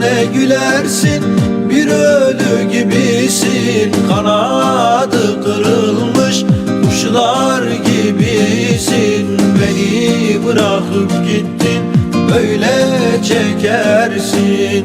ne gülersin Bir ölü gibisin. Kanadı kırılmış Kuşlar gibisin. Beni bırakıp gittin Böyle çekersin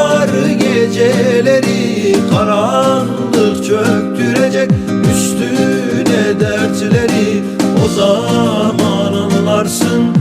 Kar geceleri karanlık çöktürecek Üstüne dertleri. O zaman anlarsın